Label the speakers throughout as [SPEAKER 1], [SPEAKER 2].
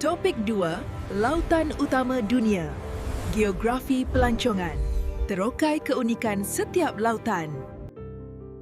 [SPEAKER 1] Topik 2, Lautan Utama Dunia. Geografi pelancongan. Terokai keunikan setiap lautan.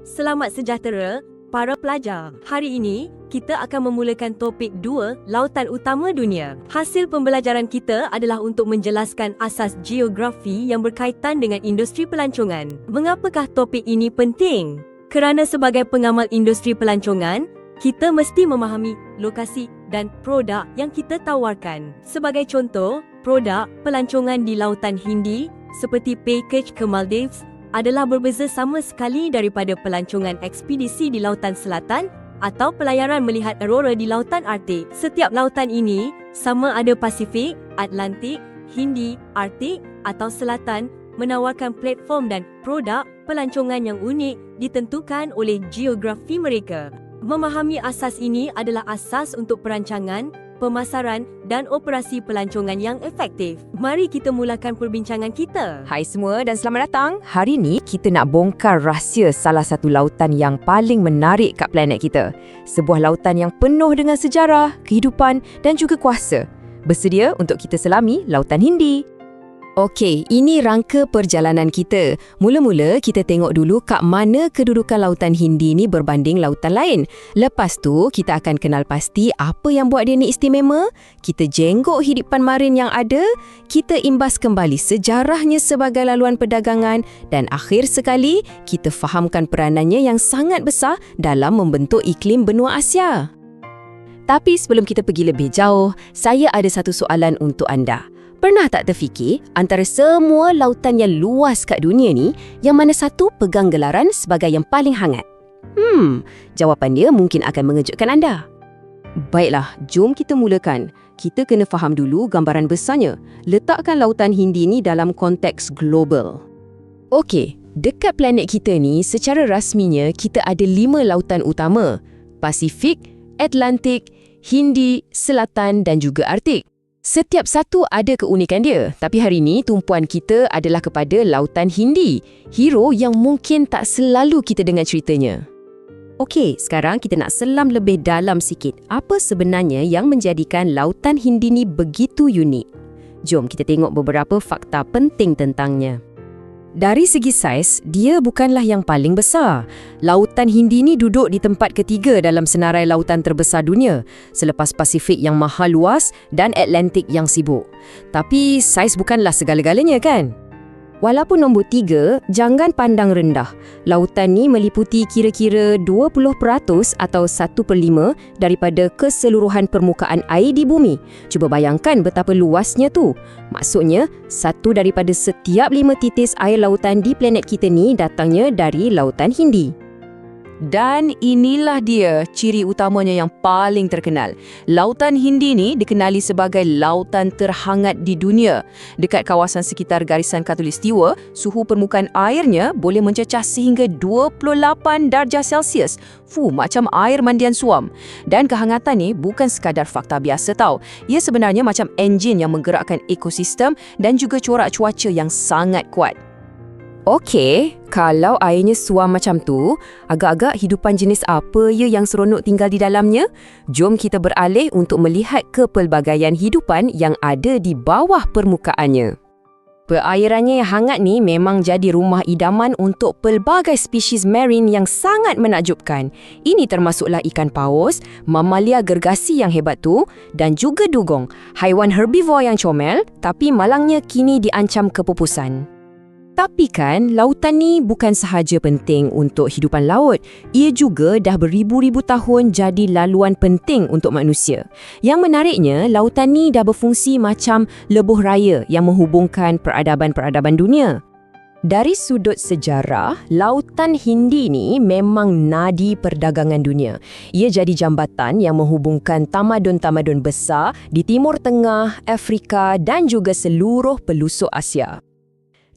[SPEAKER 2] Selamat sejahtera para pelajar. Hari ini kita akan memulakan topik 2, Lautan Utama Dunia. Hasil pembelajaran kita adalah untuk menjelaskan asas geografi yang berkaitan dengan industri pelancongan. Mengapakah topik ini penting? Kerana sebagai pengamal industri pelancongan, kita mesti memahami lokasi dan produk yang kita tawarkan. Sebagai contoh, produk pelancongan di Lautan Hindi seperti package ke Maldives adalah berbeza sama sekali daripada pelancongan ekspedisi di Lautan Selatan atau pelayaran melihat aurora di Lautan Arktik. Setiap lautan ini sama ada Pasifik, Atlantik, Hindi, Arktik atau Selatan menawarkan platform dan produk pelancongan yang unik ditentukan oleh geografi mereka. Memahami asas ini adalah asas untuk perancangan, pemasaran dan operasi pelancongan yang efektif. Mari kita mulakan perbincangan kita.
[SPEAKER 3] Hai semua dan selamat datang. Hari ni kita nak bongkar rahsia salah satu lautan yang paling menarik kat planet kita. Sebuah lautan yang penuh dengan sejarah, kehidupan dan juga kuasa. Bersedia untuk kita selami Lautan Hindi. Okey, ini rangka perjalanan kita. Mula-mula kita tengok dulu kat mana kedudukan Lautan Hindi ni berbanding lautan lain. Lepas tu, kita akan kenal pasti apa yang buat dia ni istimewa. Kita jenggok hidupan marin yang ada. Kita imbas kembali sejarahnya sebagai laluan perdagangan. Dan akhir sekali, kita fahamkan peranannya yang sangat besar dalam membentuk iklim benua Asia. Tapi sebelum kita pergi lebih jauh, saya ada satu soalan untuk anda. Pernah tak terfikir antara semua lautan yang luas kat dunia ni, yang mana satu pegang gelaran sebagai yang paling hangat? Hmm, jawapan dia mungkin akan mengejutkan anda. Baiklah, jom kita mulakan. Kita kena faham dulu gambaran besarnya. Letakkan lautan Hindi ni dalam konteks global. Okey, dekat planet kita ni secara rasminya kita ada lima lautan utama. Pasifik, Atlantik, Hindi, Selatan dan juga Arktik. Setiap satu ada keunikan dia, tapi hari ini tumpuan kita adalah kepada Lautan Hindi, hero yang mungkin tak selalu kita dengar ceritanya. Okey, sekarang kita nak selam lebih dalam sikit. Apa sebenarnya yang menjadikan Lautan Hindi ni begitu unik? Jom kita tengok beberapa fakta penting tentangnya. Dari segi saiz, dia bukanlah yang paling besar. Lautan Hindi ni duduk di tempat ketiga dalam senarai lautan terbesar dunia, selepas Pasifik yang maha luas dan Atlantik yang sibuk. Tapi saiz bukanlah segala-galanya kan? Walaupun nombor tiga, jangan pandang rendah. Lautan ni meliputi kira-kira 20% atau 1 per 5 daripada keseluruhan permukaan air di bumi. Cuba bayangkan betapa luasnya tu. Maksudnya, satu daripada setiap lima titis air lautan di planet kita ni datangnya dari Lautan Hindi. Dan inilah dia ciri utamanya yang paling terkenal. Lautan Hindi ni dikenali sebagai lautan terhangat di dunia. Dekat kawasan sekitar garisan Khatulistiwa, suhu permukaan airnya boleh mencecah sehingga 28 darjah Celsius. Fu, macam air mandian suam. Dan kehangatan ni bukan sekadar fakta biasa tau. Ia sebenarnya macam enjin yang menggerakkan ekosistem dan juga corak cuaca yang sangat kuat. Okey, kalau airnya suam macam tu, agak-agak hidupan jenis apa ya yang seronok tinggal di dalamnya? Jom kita beralih untuk melihat kepelbagaian hidupan yang ada di bawah permukaannya. Perairannya yang hangat ni memang jadi rumah idaman untuk pelbagai spesies marine yang sangat menakjubkan. Ini termasuklah ikan paus, mamalia gergasi yang hebat tu dan juga dugong, haiwan herbivore yang comel tapi malangnya kini diancam kepupusan. Tapi kan, lautan ni bukan sahaja penting untuk hidupan laut. Ia juga dah beribu-ribu tahun jadi laluan penting untuk manusia. Yang menariknya, lautan ni dah berfungsi macam lebuh raya yang menghubungkan peradaban-peradaban dunia. Dari sudut sejarah, Lautan Hindi ni memang nadi perdagangan dunia. Ia jadi jambatan yang menghubungkan tamadun-tamadun besar di Timur Tengah, Afrika dan juga seluruh pelusuk Asia.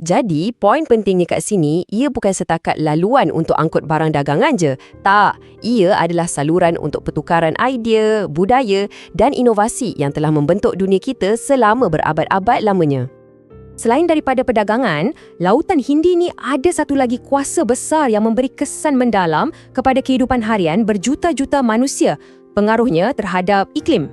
[SPEAKER 3] Jadi, poin pentingnya kat sini, ia bukan setakat laluan untuk angkut barang dagangan je. Tak, ia adalah saluran untuk pertukaran idea, budaya dan inovasi yang telah membentuk dunia kita selama berabad-abad lamanya. Selain daripada perdagangan, Lautan Hindi ni ada satu lagi kuasa besar yang memberi kesan mendalam kepada kehidupan harian berjuta-juta manusia, pengaruhnya terhadap iklim.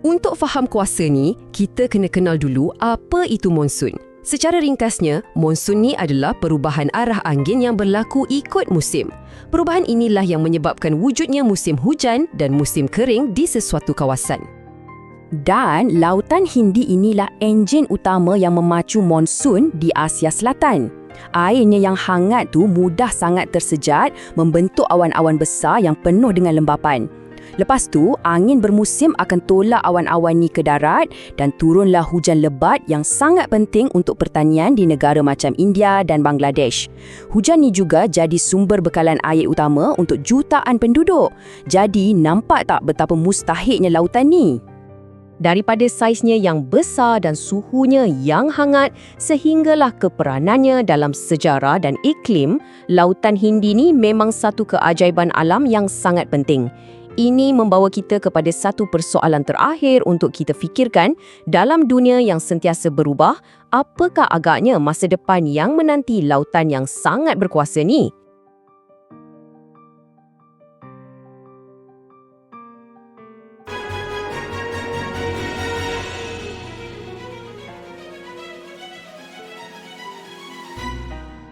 [SPEAKER 3] Untuk faham kuasa ni, kita kena kenal dulu apa itu monsun. Secara ringkasnya, monsun ni adalah perubahan arah angin yang berlaku ikut musim. Perubahan inilah yang menyebabkan wujudnya musim hujan dan musim kering di sesuatu kawasan.
[SPEAKER 4] Dan Lautan Hindi inilah enjin utama yang memacu monsun di Asia Selatan. Airnya yang hangat tu mudah sangat tersejat membentuk awan-awan besar yang penuh dengan lembapan. Lepas tu, angin bermusim akan tolak awan-awan ni ke darat dan turunlah hujan lebat yang sangat penting untuk pertanian di negara macam India dan Bangladesh. Hujan ni juga jadi sumber bekalan air utama untuk jutaan penduduk. Jadi, nampak tak betapa mustahilnya lautan ni?
[SPEAKER 3] Daripada saiznya yang besar dan suhunya yang hangat sehinggalah keperanannya dalam sejarah dan iklim, Lautan Hindi ni memang satu keajaiban alam yang sangat penting. Ini membawa kita kepada satu persoalan terakhir untuk kita fikirkan dalam dunia yang sentiasa berubah, apakah agaknya masa depan yang menanti lautan yang sangat berkuasa ni?